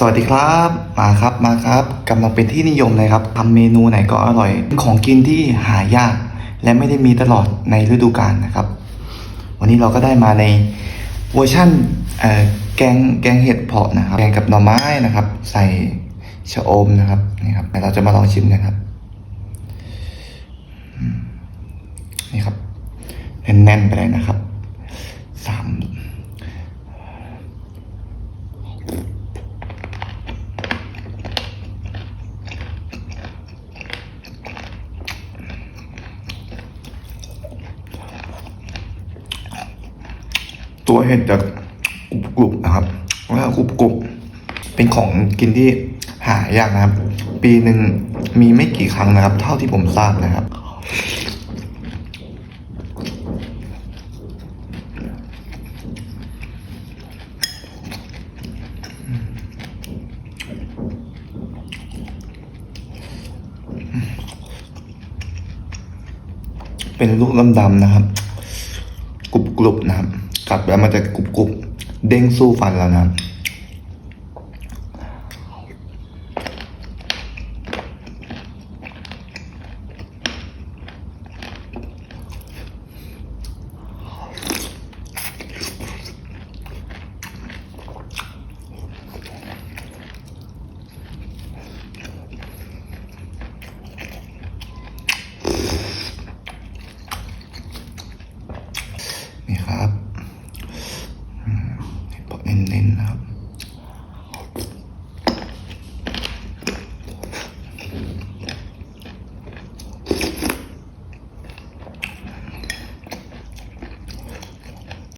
สวัสดีครับ มาครับมาครับกำลังเป็นที่นิยมเลยครับทำเมนูไหนก็อร่อยของกินที่หายาก และไม่ได้มีตลอดในฤดูกาลนะครับ วันนี้เราก็ได้มาในเวอร์ชั่นแกงแกงเห็ดเผาะนะครับ แกงกับหน่อไม้นะครับ ใส่ชะอมนะครับนี่ครับเดี๋ยวเราจะมาลองชิมกันครับนี่ครับแน่นๆไปเลยนะครับสาม ตัวเห็ดจะกรุบๆนะครับแล้วกรุบๆเป็นของกินที่หายากนะครับ ปีหนึ่งมีไม่กี่ครั้งนะครับ เท่าที่ผมทราบนะครับเป็นลูกดำๆนะครับกรุบๆนะครับ กัดแล้มันจะกรุบกรุบเด้งสู้ฟันแล้วนะนี่ครับ